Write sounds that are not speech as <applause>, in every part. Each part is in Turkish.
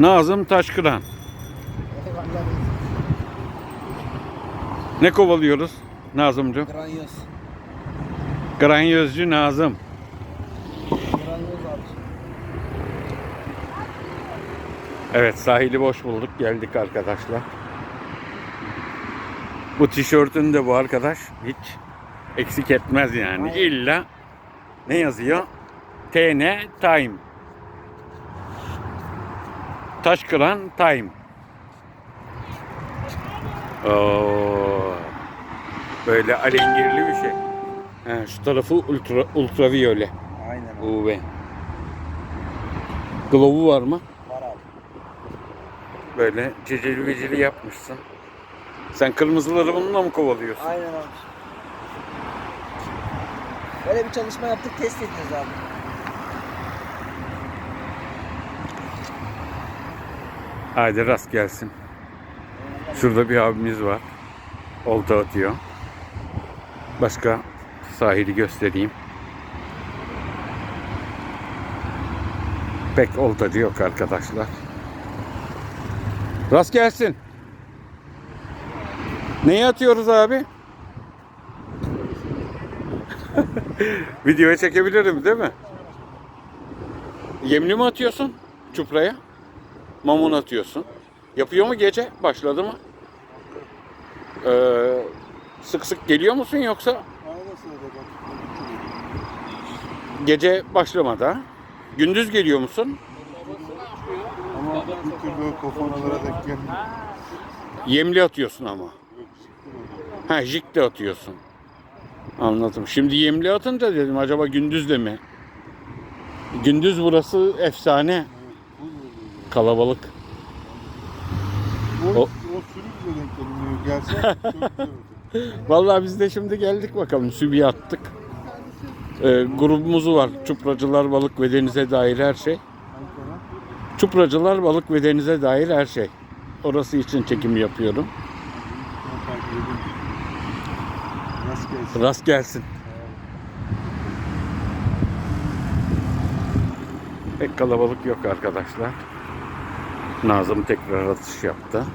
Nazım Taşkıran. Ne kovalıyoruz Nazımcığım? Granyoz. Granyözcü Nazım. Granyoz abi. Evet sahili boş bulduk geldik arkadaşlar. Bu tişörtün de bu arkadaş hiç eksik etmez yani. Aynen. İlla ne yazıyor? TN Time. Taşkıran Time. Oo, böyle alengirli bir şey. He, şu tarafı ultra ultraviyole. Aynen. UV. Glovu var mı? Var abi. Böyle ceceli beceli yapmışsın. Sen kırmızıları bununla mı kovalıyorsun? Aynen abi. Böyle bir çalışma yaptık test edeceğiz abi. Haydi rast gelsin. Şurada bir abimiz var. Olta atıyor. Başka sahili göstereyim. Pek oltacı yok arkadaşlar. Rast gelsin. Neyi atıyoruz abi? <laughs> Videoya çekebilirim değil mi? Yemli mi atıyorsun çupraya? Mamun atıyorsun. Yapıyor mu gece? Başladı mı? Ee, sık sık geliyor musun yoksa gece başlamadı ha? Gündüz geliyor musun? Ama bir türlü kofanalara denk gelmiyor. Yemli atıyorsun ama. Ha jikle atıyorsun. Anladım. Şimdi yemli atınca dedim acaba gündüz de mi? Gündüz burası efsane. Kalabalık. O, O- o, sürü bile denk gelmiyor. Gelse çok. <laughs> Vallahi biz de şimdi geldik bakalım. Sübiye attık. Ee, grubumuz var. Çupracılar, balık ve denize dair her şey. Çupracılar, balık ve denize dair her şey. Orası için çekim yapıyorum. Nasıl gelsin? Rast gelsin. Pek kalabalık yok arkadaşlar. Nazım tekrar atış yaptı.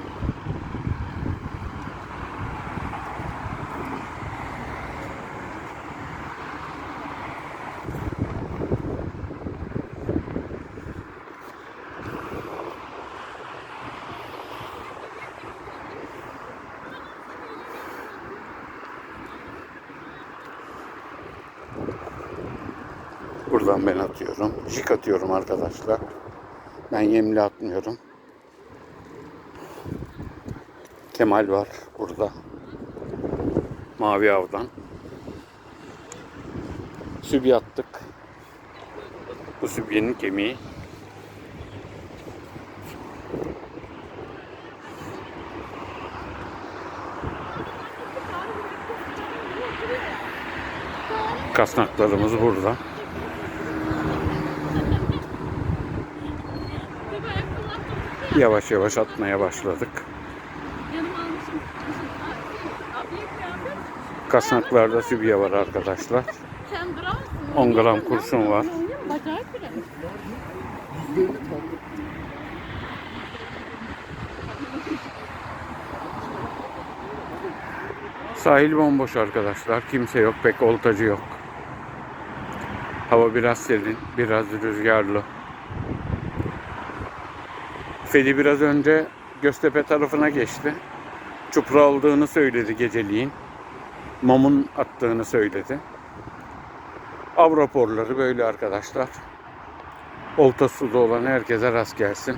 Buradan ben atıyorum. Jik atıyorum arkadaşlar. Ben yemli atmıyorum. Kemal var burada. Mavi avdan. Sübye attık. Bu sübyenin kemiği. Kasnaklarımız burada. Yavaş yavaş atmaya başladık. Kasnaklarda sübye var arkadaşlar. Sen duramazsın. 10 gram kurşun var. Sahil bomboş arkadaşlar. Kimse yok. Pek oltacı yok. Hava biraz serin. Biraz rüzgarlı. Fedi biraz önce Göztepe tarafına geçti. Çupra aldığını söyledi geceliğin. Mamun attığını söyledi. Av raporları böyle arkadaşlar. Olta suda olan herkese rast gelsin.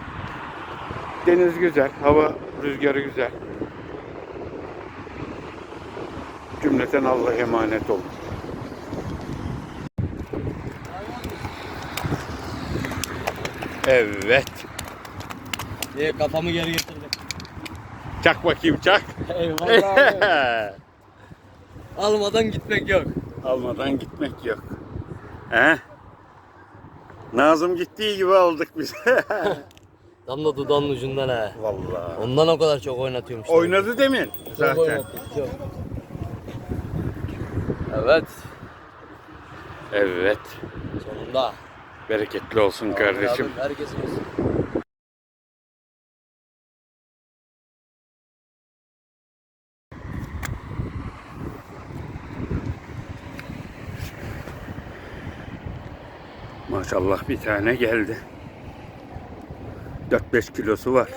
Deniz güzel, hava rüzgarı güzel. Cümleten Allah'a emanet olun. Evet. Ee, kafamı geri getirdim. Çak bakayım çak. Eyvallah. <laughs> Almadan gitmek yok. Almadan gitmek yok. He? Nazım gittiği gibi aldık biz. <laughs> Tam da dudağının ucundan ha. Vallahi. Ondan o kadar çok oynatıyormuş. Oynadı demin Çok zaten. oynattık, çok. Evet. Evet. Sonunda. Bereketli olsun kardeşim. Herkesin olsun. Maşallah bir tane geldi. 4-5 kilosu var.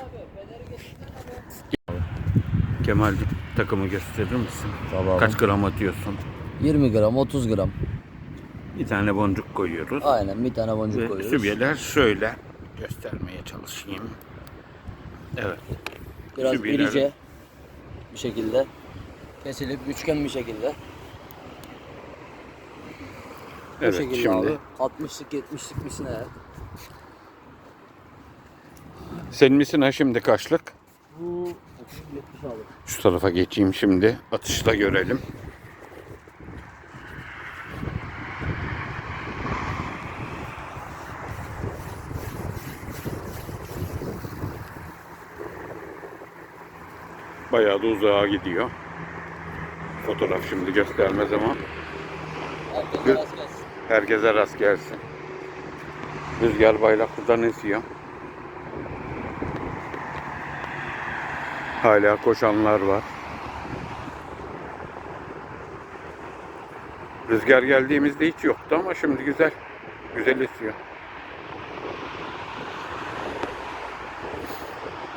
Kemal takımı gösterir misin? Tamam. Kaç gram atıyorsun? 20 gram 30 gram. Bir tane boncuk koyuyoruz. Aynen bir tane boncuk Ve koyuyoruz. sübyeler şöyle göstermeye çalışayım. Evet. Biraz sübyeler- irice bir şekilde kesilip üçgen bir şekilde. Bu Evet şekilde şimdi abi. 60'lık 70'lik misin eğer? senin misin ha şimdi kaçlık? Bu 70 abi. Şu tarafa geçeyim şimdi. Atışta görelim. Bayağı da uzağa gidiyor. Fotoğraf şimdi göstermez ama gelsin. Herkese rast gelsin. Rüzgar bayraklıdan esiyor. Hala koşanlar var. Rüzgar geldiğimizde hiç yoktu ama şimdi güzel. Güzel esiyor.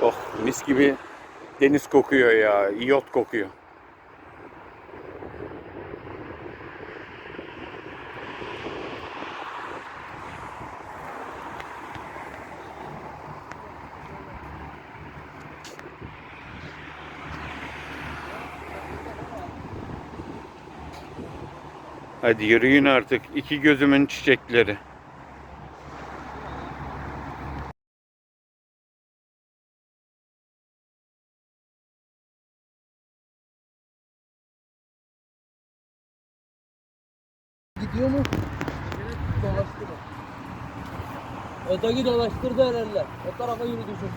Oh mis gibi deniz kokuyor ya. iyot kokuyor. Hadi yürüyün artık. iki gözümün çiçekleri. Gidiyor mu? Dolaştırdı. Öteki dolaştırdı herhalde. O tarafa yürüdü çocuk.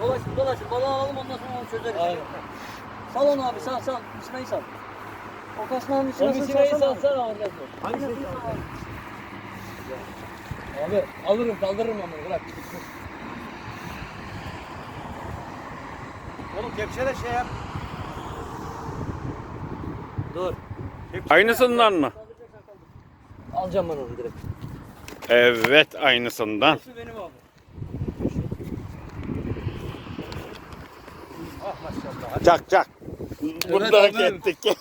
Dolaşın dolaşın. Balığı alalım ondan sonra onu çözeriz. Aynen. Sal onu abi sal sal. Misinayı sal. O kasnağın içine O misinayı salsana. salsana orada. Hangisini abi? Abi alırım kaldırırım ama bırak. Oğlum kepçeyle şey yap. Dur. Aynısından mı? Alacağım ben onu direkt. Evet aynısından. Şu benim abi. Çak çak. Abi. ettik. <laughs>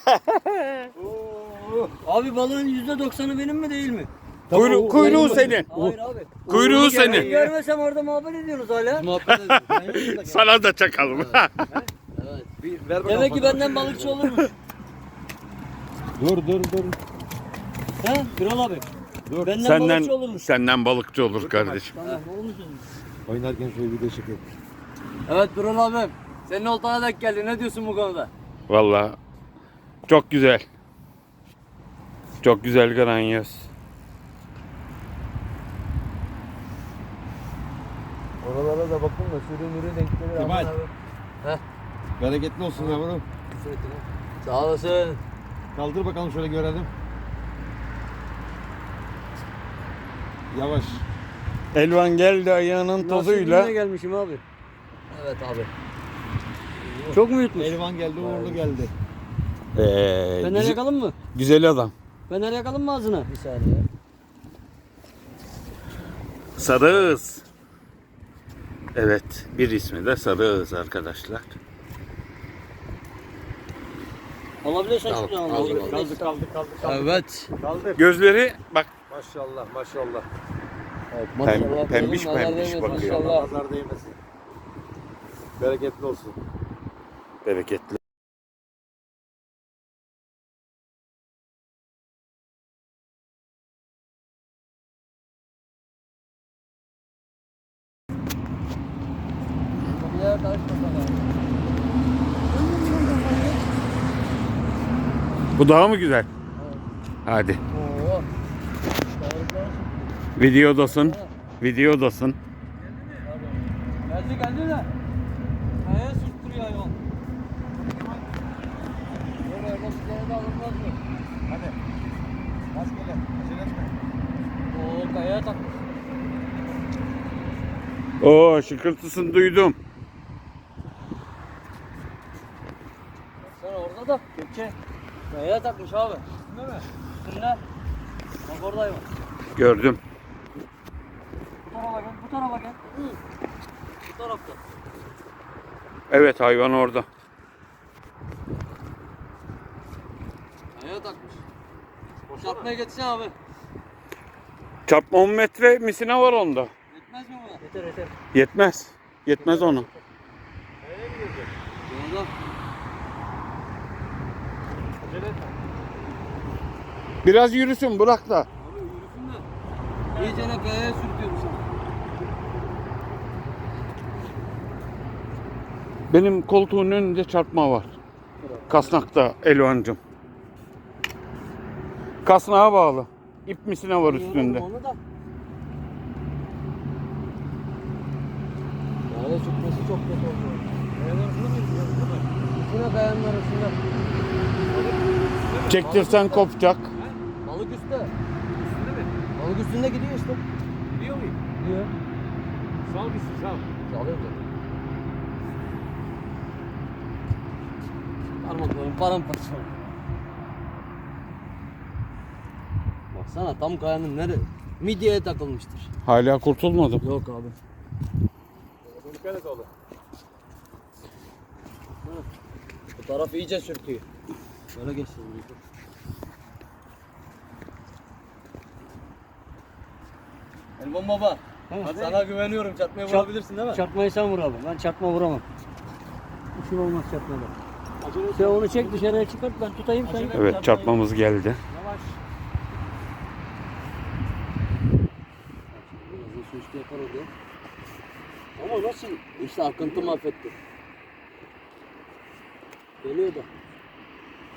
Abi balığın %90'ı benim mi değil mi? Kuyru, kuyruğu senin. Hayır abi. Kuyruğu senin. görmesem orada muhabbet ediyorsunuz hala. Sana da çakalım. evet. <laughs> Bir ver Demek ki benden balıkçı olurmuş. Dur dur dur. He? Kral abi. Dur. Benden senden balıkçı olurmuş. senden balıkçı olur kardeşim. Tamam olmuşsunuz. Oynarken şöyle video çekiyor. Evet Duran abim. Senin oltana denk geldi. Ne diyorsun bu konuda? Vallahi çok güzel. Çok güzel granyoz. Oralara da bakın da sürü mürü denk gelir. Kemal. Aman abi. Bereketli olsun yavrum. Sağ olasın. Kaldır bakalım şöyle görelim. Yavaş. Elvan geldi ayağının tozuyla. gelmişim abi. Evet abi. Çok mu yutmuş? Elvan geldi, uğurlu geldi. Ee, Fener güzel, yakalım mı? güzel adam. Fener yakalım mı ağzına? Bir saniye. Sarığız. Evet, bir ismi de Sarığız arkadaşlar. Alabilirsen Al, şuradan al, al. Kaldı kaldı kaldı kaldı. Evet. Kaldı. Gözleri bak Maşallah maşallah. Pem- pembiş nazar pembiş değmesin, bakıyor. Maşallah. Nazar değmesin. Bereketli olsun. Bereketli. Bu daha mı güzel? Hadi. Oo. Videodasın. Videodasın. Geldi geldi de. Kayaya sürttürüyor hayvan. Böyle öyle bir kere de alınmaz mı? Hadi. Rastgele. Acele etme. Kayaya takmış. Oo şıkırtısını duydum. Sen orada da kepçe. Kayaya takmış abi. Üstünde mi? Üstünde. Bak orada hayvan. Gördüm. tarafa gel. Bu tarafa gel. Hı. Bu tarafta. Evet hayvan orada. Ayağa takmış. Çarpmaya getirsene abi. Çarpma 10 metre misine var onda. Yetmez mi buna? Yeter yeter. Yetmez. Yetmez ona. Yolda. Acele etme. Biraz yürüsün bırak da. Abi yürüsün de. İyice ne kayaya sürtüyorum seni. Benim koltuğun önünde çarpma var. Kasnakta Elvancım. Kasnağa bağlı. İp misine var üstünde. Onu da. Kayaya sürtmesi çok kötü oldu. Kayanın arasında? Yine kayanın arasında. Çektirsen kopacak. Balık üstte. Üstünde mi? Balık üstünde gidiyor işte. Gidiyor muyum? Gidiyor. Sal gitsin sal. Sağlıyor zaten. Parmaklarım paramparça oldu. Baksana tam kayanın nere? Midyeye takılmıştır. Hala kurtulmadım. Yok abi. Dikkat et oğlum. Bu taraf iyice sürtüyor. Böyle geçsin. Elman baba. Sana güveniyorum. Çarpmayı Çarp- vurabilirsin değil mi? Çarpmayı sen vur abi. Ben çarpma vuramam. İşim olmaz çarpmada. Sen onu çek dışarıya çıkart ben tutayım sen. Evet çarpmamız geldi. Yavaş. Biraz da orada. Ama nasıl? İşte akıntı mahvetti. Geliyor da.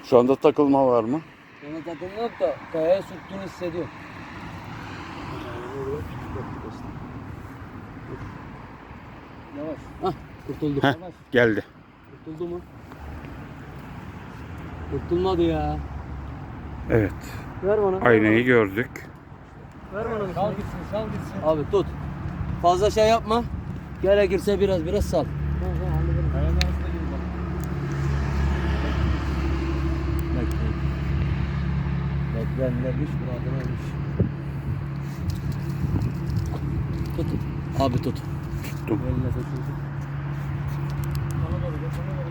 Şu anda takılma var mı? Yana takılma yok da kayaya sürttüğünü hissediyor. Yavaş. Hah kurtuldu. Heh. Geldi. Kurtuldu mu? Kurtulmadı ya. Evet. Ver bana. Aynayı gördük. Ver bana. Sal gitsin sal gitsin. Abi tut. Fazla şey yapma. Gerekirse biraz biraz sal. Tamam tamam hallederim. Kayanın arasında gibi bak. Bekle. Beklenlermiş muradına ermiş. Tut. Abi tut. Tuttum. Eline gel.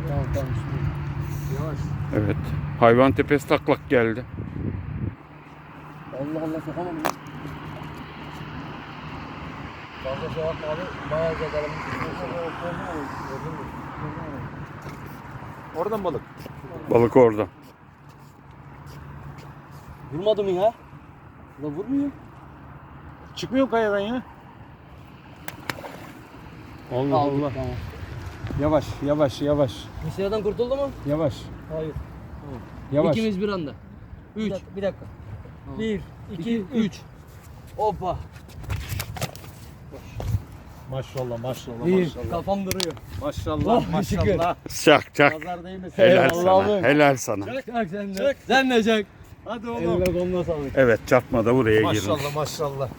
Tamam tamam şimdi. Yavaş. Evet. Hayvan tepesi taklak geldi. Allah Allah sokamam ya. Fazla şey yapma abi. Bayağı zedelim. Oradan balık. Balık orada. Vurmadı mı ya? La vurmuyor. Çıkmıyor kayadan ya. Allah Aldık, Allah. Tamam. Yavaş yavaş yavaş. Mısır'dan kurtuldu mu? Yavaş. Hayır. Yavaş. İkimiz bir anda. Bir Üç. dakika. Bir dakika. Tamam. Bir, iki, üç. Hoppa. Maşallah maşallah Bir. maşallah. Kafam duruyor. Maşallah Oh, şükür. maşallah. Çak çak. Pazar değmesin. Helal Eyvallah sana. abi. Helal sana. Çak sen de. Sen de çak. Hadi oğlum. Eline koluna sağlık. Evet çarpma da buraya girmiş. Maşallah maşallah.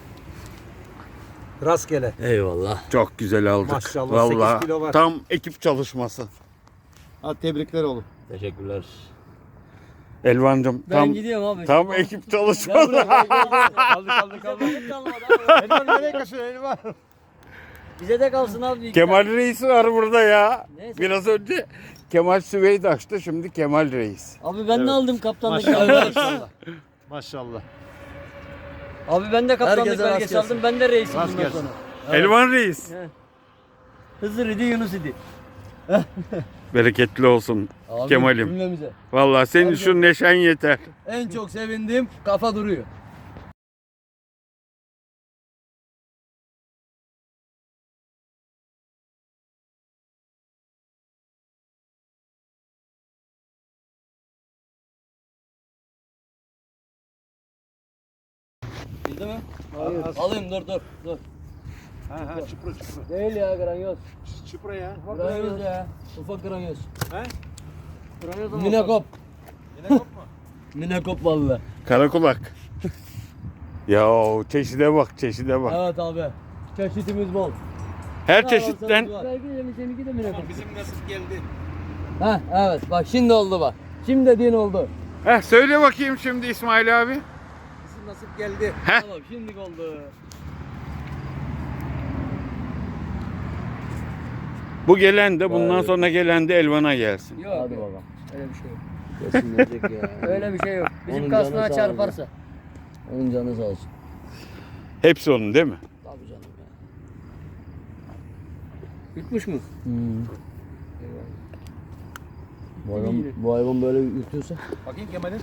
Rastgele. Eyvallah. Çok güzel aldık. Maşallah, sekiz Vallahi kilo var. tam ekip çalışması. Hadi tebrikler oğlum. Teşekkürler. Elvancım Ben tam gidiyorum abi. tam ekip çalışması. Kaldı kaldı kaldı. Elvan nereye kaçıyorsun Elvan? Bize de kalsın abi. Kemal Reis var burada ya. Neyse. Biraz önce Kemal Süveyd açtı şimdi Kemal Reis. Abi ben de aldım kaptanlık Maşallah belgesi. maşallah. <laughs> Maşallah. Abi ben de kaptanlık Herkese rast belgesi gelsin. aldım. Ben de reisim Rast bundan gelsin. sonra. Elvan Reis. Hızır idi Yunus idi. <laughs> Bereketli olsun Abi, Kemal'im. Cümlemize. Vallahi senin şu neşen yeter. En çok sevindiğim kafa duruyor. Alayım dur dur dur. Ha ha çıpra çıpra. Değil ya granyoz. Çıpra ya. Granyoz ya. Ufak granyoz. He? Granyoz ama Minekop. Yine kopma. <laughs> Minekop vallahi. Karakulak. <laughs> ya çeşide bak çeşide bak. Evet abi. Çeşitimiz bol. Her çeşitten Belki de seninki de minekop. Tamam bizim nasip geldi. Heh evet bak şimdi oldu bak. Şimdi dediğin oldu. Heh, söyle bakayım şimdi İsmail abi. Nasip geldi. Heh. Tamam şimdi oldu. Bu gelen de bundan Vay sonra gelen de Elvan'a gelsin. Yok. Hadi bakalım. Öyle bir şey yok. Ya. <laughs> Öyle bir şey yok. Bizim Onun canı kasnağa sağ çarparsa. Onun canı sağ olsun. Hepsi onun değil mi? Tabii canım ya. Yutmuş mu? Hmm. Bu hayvan, bu hayvan böyle yutuyorsa. Bakayım Kemal'in.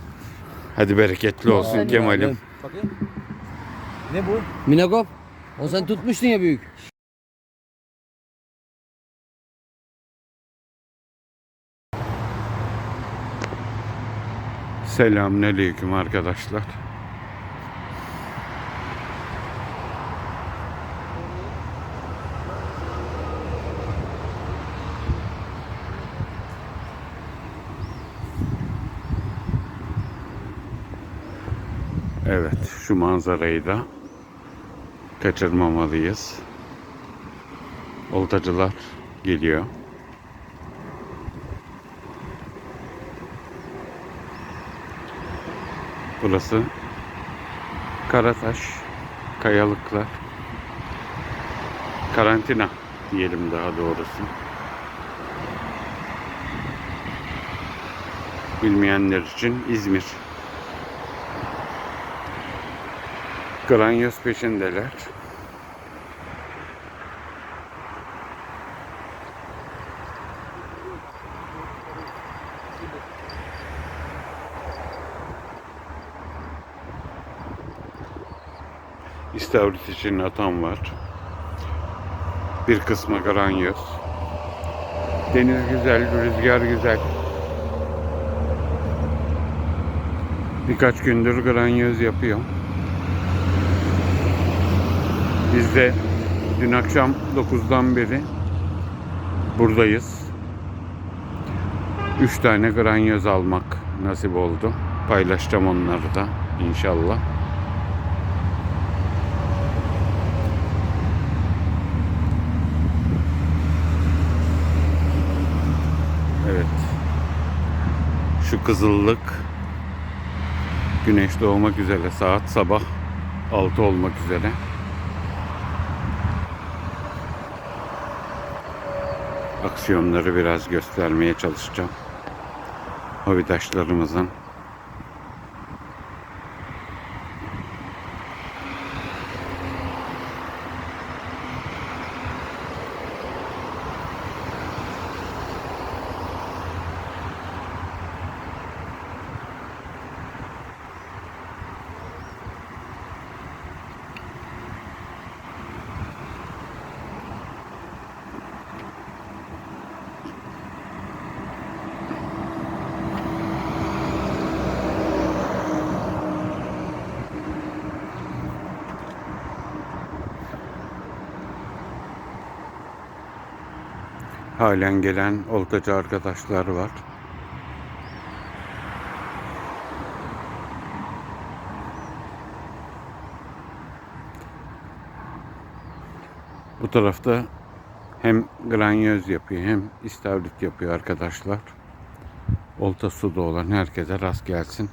Hadi bereketli olsun Kemal'im. Bakayım. Ne bu? Minakop. O sen tutmuştun ya büyük. Selamünaleyküm arkadaşlar. Evet, şu manzarayı da kaçırmamalıyız. Oltacılar geliyor. Burası Karataş, Kayalıklar, karantina diyelim daha doğrusu. Bilmeyenler için İzmir. Granyoz peşindeler. İstavrit için atan var. Bir kısmı granyoz. Deniz güzel, rüzgar güzel. Birkaç gündür granyoz yapıyor. Biz de dün akşam 9'dan beri buradayız. 3 tane granyoz almak nasip oldu. Paylaşacağım onları da inşallah. Evet. Şu kızıllık güneş doğmak üzere saat sabah 6 olmak üzere. Aksiyonları biraz göstermeye çalışacağım. Hobidaşlarımızın halen gelen oltacı arkadaşlar var. Bu tarafta hem granyoz yapıyor hem istavrit yapıyor arkadaşlar. Olta suda olan herkese rast gelsin.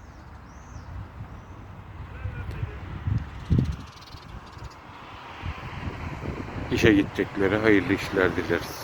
İşe gidecekleri hayırlı işler dileriz.